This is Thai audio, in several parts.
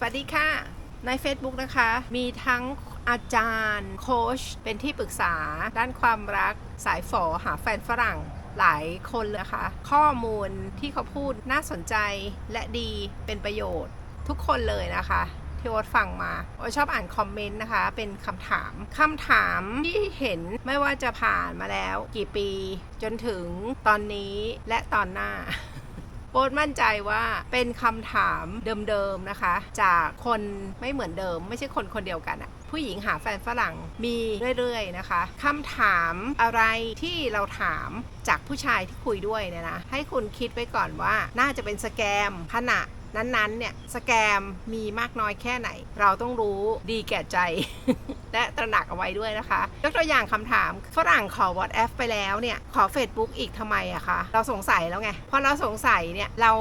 สวัสดีค่ะ ใน Facebook นะคะ มีทั้งอาจารย์โค้ชเป็นที่ปรึกษา ด้านความรักสายฝอหาแฟนฝรั่งหลายคนเลยค่ะ ข้อมูลที่เขาพูดน่าสนใจและดีเป็นประโยชน์ทุกคนเลยนะคะที่โอ๊ตฟังมาโอ๊ตชอบอ่านคอมเมนต์นะคะ เป็นคำถามคำถามที่เห็นไม่ว่าจะผ่านมาแล้ว กี่ปี จนถึงตอนนี้และตอนหน้า โป๊ดมั่นใจว่าเป็นคำถามเดิมๆนะคะ จากคนไม่เหมือนเดิม ไม่ใช่คนคนเดียวกันอะผู้หญิงหาแฟนฝรั่งมีเรื่อยๆนะคะคำถามอะไรที่เราถามจากผู้ชายที่คุยด้วยเนี่ยนะให้คุณคิดไว้ก่อนว่าน่าจะเป็นสแกมขณะ นั้นๆเนี่ยสแกมมีมากน้อยแค่ไหน เราต้องรู้ดีแก่ใจ และตระหนักเอาไว้ด้วยนะคะยกตัวอย่างคำถามฝรั่งขอ WhatsApp ไปแล้วเนี่ย ขอ Facebook อีกทำไมอะคะ เราสงสัยแล้วไงพอเราสงสัยเนี่ยเรา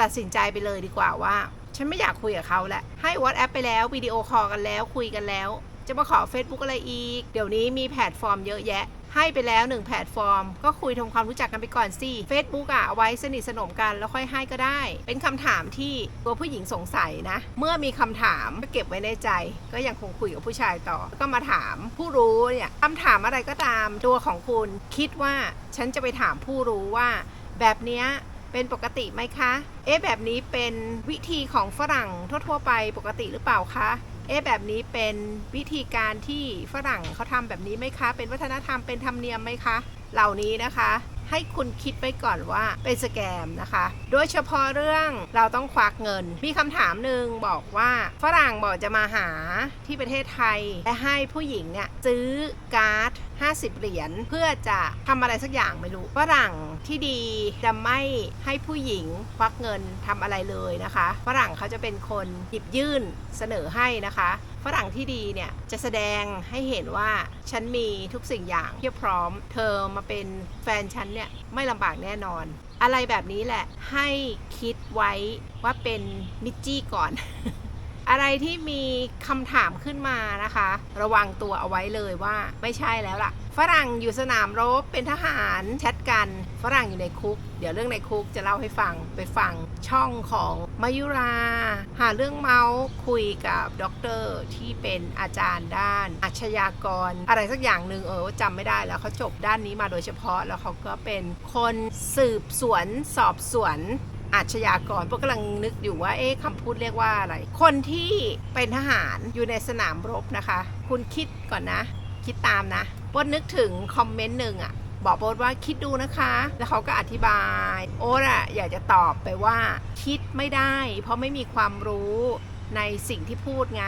ตัดสินใจไปเลยดีกว่าว่า ฉันไม่อยากคุยกับเขาแล้วให้ WhatsApp ไปแล้ววิดีโอคอลกันแล้วคุยกันแล้ว จะมาขอ Facebook อะไรอีก เดี๋ยวนี้มีแพลตฟอร์มเยอะแยะ ให้ไปแล้วหนึ่งแพลตฟอร์ม ก็คุยทำความรู้จักกันไปก่อนสิ Facebook อะเอาไว้สนิทสนมกันแล้วค่อยให้ก็ได้ เป็นคำถามที่ตัวผู้หญิงสงสัยนะ เมื่อมีคำถามก็เก็บไว้ในใจ ก็ยังคงคุยกับผู้ชายต่อ ก็มาถามผู้รู้เนี่ยคำถามอะไรก็ตามตัวของคุณ คิดว่าฉันจะไปถามผู้รู้ว่า แบบเนี้ยเป็นปกติไหมคะ เอ๊ะแบบนี้เป็นวิธีของฝรั่งทั่ว ๆ ไปปกติหรือเปล่าคะเอ๊ะแบบนี้เป็นวิธีการที่ฝรั่งเขาทำแบบนี้ไหมคะ เป็นวัฒนธรรมเป็นธรรมเนียมไหมคะ เหล่านี้นะคะ ให้คุณคิดไปก่อนว่าเป็นสแกมนะคะ โดยเฉพาะเรื่องเราต้องควักเงิน มีคำถามหนึ่งบอกว่าฝรั่งบอกจะมาหาที่ประเทศไทยและให้ผู้หญิงเนี่ยซื้อการ์ด 50 เหรียญเพื่อจะทำอะไรสักอย่างไม่รู้ฝรั่งที่ดีจะไม่ให้ผู้หญิงควักเงินทำอะไรเลยนะคะฝรั่งเขาจะเป็นคนหยิบยื่นเสนอให้นะคะฝรั่งที่ดีเนี่ยจะแสดงให้เห็นว่าฉันมีทุกสิ่งอย่างเพียบพร้อม เธอมาเป็นแฟนฉันเนี่ยไม่ลำบากแน่นอน อะไรแบบนี้แหละให้คิดไว้ว่าเป็นมิจจี้ก่อน อะไรที่มีคำถามขึ้นมานะคะ ระวังตัวเอาไว้เลยว่าไม่ใช่แล้วล่ะ ฝรั่งอยู่สนามรบเป็นทหารแชทกัน ฝรั่งอยู่ในคุก เดี๋ยวเรื่องในคุกจะเล่าให้ฟังไปฟังช่องของมายุรา หาเรื่องเมาส์คุยกับด็อกเตอร์ที่เป็นอาจารย์ด้านอาชญากร อะไรสักอย่างหนึ่งเออจำไม่ได้แล้วเขาจบด้านนี้มาโดยเฉพาะแล้วเขาก็เป็นคนสืบสวนสอบสวน อาชญากรพวกกำลังนึกอยู่ว่าเอ๊ะคำพูดเรียกว่าอะไร คนที่เป็นทหารอยู่ในสนามรบนะคะ คุณคิดก่อนนะ คิดตามนะโบดนึกถึงคอมเมนต์หนึ่งอะบอกโบดว่าคิดดูนะคะ แล้วเขาก็อธิบาย โอ๊ตอะอยากจะตอบไปว่า คิดไม่ได้ เพราะไม่มีความรู้ในสิ่งที่พูดไง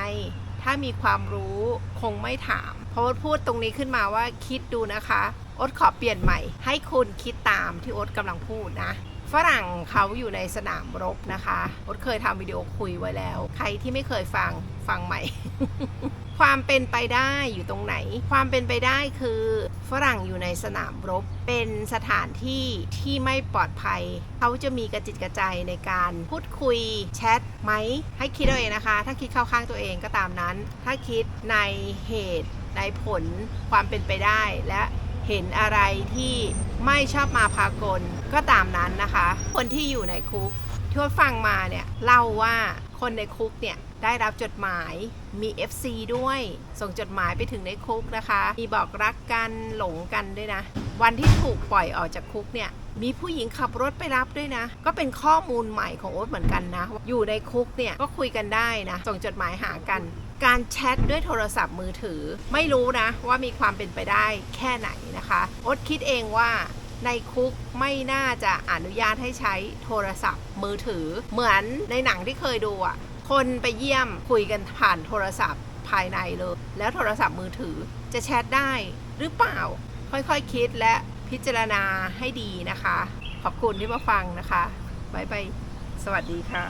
ถ้ามีความรู้คงไม่ถาม เพราะโอ๊ตพูดตรงนี้ขึ้นมาว่าคิดดูนะคะโอ๊ตขอเปลี่ยนใหม่ ให้คุณคิดตามที่โอ๊ตกำลังพูดนะ ฝรั่งเขาอยู่ในสนามรบนะคะโอ๊ตเคยทำวิดีโอคุยไว้แล้ว ใครที่ไม่เคยฟังฟังใหม่ ความเป็นไปได้อยู่ตรงไหน ความเป็นไปได้คือฝรั่งอยู่ในสนามรบ เป็นสถานที่ที่ไม่ปลอดภัย เขาจะมีกระจิตกระใจในการพูดคุยแชทไหม ให้คิดเอาเองนะคะ ถ้าคิดเข้าข้างตัวเองก็ตามนั้น ถ้าคิดในเหตุในผลความเป็นไปได้และ เห็นอะไรที่ไม่ชอบมาพากลก็ตามนั้นนะคะ คนที่อยู่ในคุกที่ว่าฟังมาเนี่ยเล่าว่าคนในคุกเนี่ยได้รับจดหมายมี FC ด้วย ส่งจดหมายไปถึงในคุกนะคะ มีบอกรักกันหลงกันด้วยนะ วันที่ถูกปล่อยออกจากคุกเนี่ยมีผู้หญิงขับรถไปรับด้วยนะ ก็เป็นข้อมูลใหม่ของโอ๊ตเหมือนกันนะ อยู่ในคุกเนี่ยก็คุยกันได้นะ ส่งจดหมายหากัน การแชทด้วยโทรศัพท์มือถือ ไม่รู้นะว่ามีความเป็นไปได้แค่ไหนนะคะอ๊ตคิดเองว่าในคุกไม่น่าจะอนุญาตให้ใช้โทรศัพท์มือถือ เหมือนในหนังที่เคยดูอะ คนไปเยี่ยมคุยกันผ่านโทรศัพท์ภายในเลย แล้วโทรศัพท์มือถือจะแชทได้หรือเปล่า ค่อยๆคคิดและพิจารณาให้ดีนะคะ ขอบคุณที่มาฟังนะคะบายบายสวัสดีค่ะ